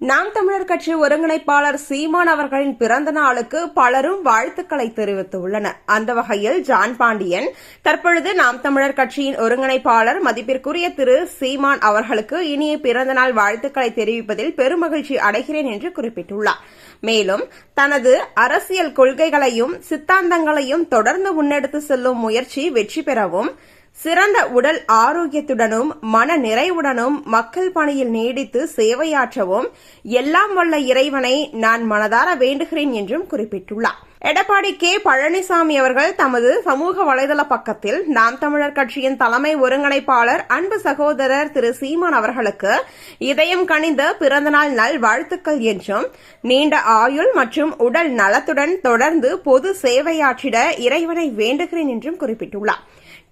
நாம் தமிழர் கட்சி ஒருங்கிணைப்பாளர் சீமான் அவர்களின் பிறந்த நாளுக்கு பலரும் வாழ்த்துக்களை தெரிவித்துள்ளனர். அந்த வகையில் ஜான் பாண்டியன் தற்பொழுது நாம் தமிழர் கட்சியின் ஒருங்கிணைப்பாளர் மதிப்பிற்குரிய திரு சீமான் அவர்களுக்கு இனிய பிறந்தநாள் வாழ்த்துக்களை தெரிவிப்பதில் பெருமகிழ்ச்சி அடைகிறேன் என்று குறிப்பிட்டுள்ளார். மேலும் தனது அரசியல் கொள்கைகளையும் சித்தாந்தங்களையும் தொடர்ந்து முன்னெடுத்து செல்லும் முயற்சி வெற்றி பெறவும் சிறந்த உடல் ஆரோக்கியத்துடனும் மன நிறைவுடனும் மக்கள் பணியில் நீடித்து சேவையாற்றவும் எல்லாம் வல்ல இறைவனை நான் மனதார வேண்டுகிறேன் என்றும் குறிப்பிட்டுள்ளார். எடப்பாடி கே. பழனிசாமி அவர்கள் தமது சமூக வலைதள பக்கத்தில் நாம் தமிழர் கட்சியின் தலைமை ஒருங்கிணைப்பாளர் அன்பு சகோதரர் திரு. சீமான் அவர்களுக்கு இதயம் கனிந்த பிறந்தநாள் நல் வாழ்த்துக்கள் என்றும் நீண்ட ஆயுள் மற்றும் உடல் நலத்துடன் தொடர்ந்து பொது சேவையாற்றிட இறைவனை வேண்டுகிறேன் என்றும் குறிப்பிட்டுள்ளார்.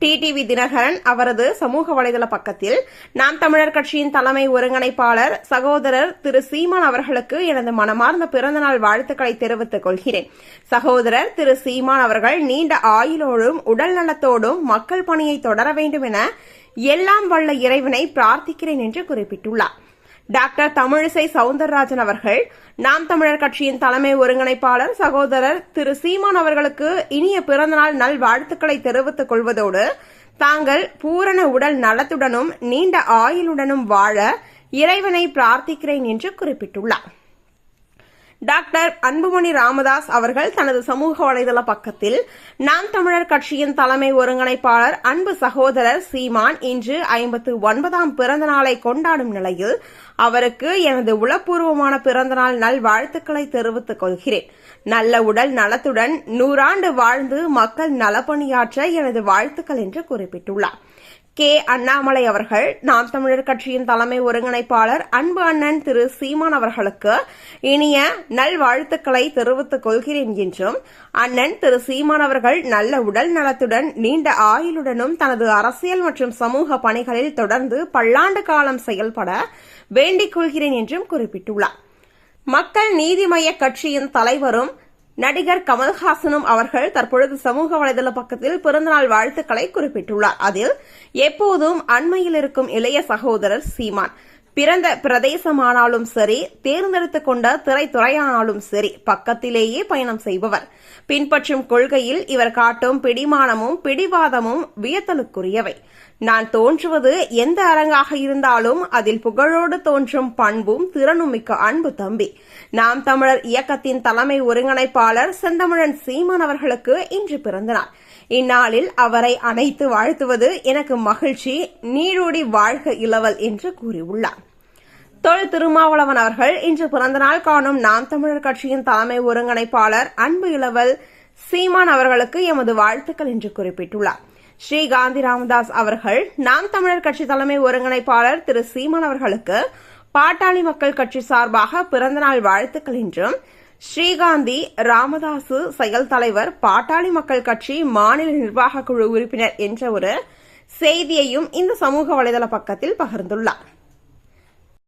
டிடிவி தினகரன் அவரது சமூக வலைதள பக்கத்தில் நாம் தமிழர் கட்சியின் தலைமை ஒருங்கிணைப்பாளர் சகோதரர் திரு. சீமான் அவர்களுக்கு எனது மனமார்ந்த பிறந்தநாள் வாழ்த்துக்களை தெரிவித்துக் கொள்கிறேன். சகோதரர் திரு சீமான் அவர்கள் நீண்ட ஆயுளோடும் உடல் நலத்தோடும் மக்கள் பணியை தொடர வேண்டும் என எல்லாம் வல்ல இறைவனை பிரார்த்திக்கிறேன் என்று குறிப்பிட்டுள்ளார். டாக்டர் தமிழிசை சவுந்தரராஜன் அவர்கள் நாம் தமிழர் கட்சியின் தலைமை ஒருங்கிணைப்பாளர் சகோதரர் திரு சீமான் அவர்களுக்கு இனிய பிறந்தநாள் நல் வாழ்த்துக்களை தெரிவித்துக் கொள்வதோடு தாங்கள் பூரண உடல் நலத்துடனும் நீண்ட ஆயுளுடனும் வாழ இறைவனை பிரார்த்திக்கிறேன் என்று குறிப்பிட்டுள்ளார். டாக்டர் அன்புமணி ராமதாஸ் அவர்கள் தனது சமூக வலைதள பக்கத்தில் நாம் தமிழர் கட்சியின் தலைமை ஒருங்கிணைப்பாளர் அன்பு சகோதரர் சீமான் இன்று ஐம்பத்து ஒன்பதாம் பிறந்த நாளை கொண்டாடும் நிலையில் அவருக்கு எனது உளப்பூர்வமான பிறந்தநாள் நல் வாழ்த்துக்களை தெரிவித்துக் கொள்கிறேன். நல்ல உடல் நலத்துடன் நூறாண்டு வாழ்ந்து மக்கள் நலப்பணியாற்ற எனது வாழ்த்துக்கள் என்று குறிப்பிட்டுள்ளார். கே. அண்ணாமலை அவர்கள் நாம் தமிழர் கட்சியின் தலைமை ஒருங்கிணைப்பாளர் அன்பு அண்ணன் திரு. சீமான் அவர்களுக்கு இனிய நல்வாழ்த்துக்களை தெரிவித்துக் கொள்கிறேன் என்றும் அண்ணன் திரு. சீமான் அவர்கள் நல்ல உடல் நலத்துடன் நீண்ட ஆயுளுடனும் தனது அரசியல் மற்றும் சமூக பணிகளில் தொடர்ந்து பல்லாண்டு காலம் செயல்பட வேண்டிக் கொள்கிறேன் என்றும் குறிப்பிட்டுள்ளார். மக்கள் நீதிமய்ய கட்சியின் தலைவரும் நடிகர் கமல்ஹாசனும் அவர்கள் தற்பொழுது சமூக வலைதள பக்கத்தில் பிறந்தநாள் வாழ்த்துக்களை குறிப்பிட்டுள்ளார். அதில் எப்போதும் அண்மையில் இருக்கும் இளைய சகோதரர் சீமான். பிறந்த பிரதேசமானாலும் சரி தேர்ந்தெடுத்துக் கொண்ட திரைத்துறையானாலும் சரி பக்கத்திலேயே பயணம் செய்பவர். பின்பற்றும் கொள்கையில் இவர் காட்டும் பிடிமானமும் பிடிவாதமும் வியத்தலுக்குரியவை. நான் தோன்றுவது எந்த அரங்காக இருந்தாலும் அதில் புகழோடு தோன்றும் பண்பும் திறனும் மிக்க அன்பு தம்பி. நாம் தமிழர் இயக்கத்தின் தலைமை ஒருங்கிணைப்பாளர் செந்தமிழன் சீமான் அவர்களுக்கு இன்று பிறந்தனார் இந்நாளில் அவரை அணைத்து வாழ்த்துவது எனக்கு மகிழ்ச்சி நீரோடி வாழ்க இளவல் என்று கூறியுள்ளார். தொல் திருமாவளவன் அவர்கள் இன்று பிறந்தநாள் காணும் நாம் தமிழர் கட்சியின் தலைமை ஒருங்கிணைப்பாளர் அன்பு இளவல் சீமான் அவர்களுக்கு எமது வாழ்த்துக்கள் என்று குறிப்பிட்டுள்ளார். ஸ்ரீ காந்தி ராமதாஸ் அவர்கள் நாம் தமிழர் கட்சி தலைமை ஒருங்கிணைப்பாளர் திரு சீமான் அவர்களுக்கு பாட்டாளி மக்கள் கட்சி சார்பாக பிறந்தநாள் வாழ்த்துக்கள் என்றும் ஸ்ரீகாந்தி ராமதாசு செயல் தலைவர் பாட்டாளி மக்கள் கட்சி மாநில நிர்வாக குழு உறுப்பினர் என்ற ஒரு செய்தியையும் இந்த சமூக வலைதள பக்கத்தில் பகிர்ந்துள்ளார்.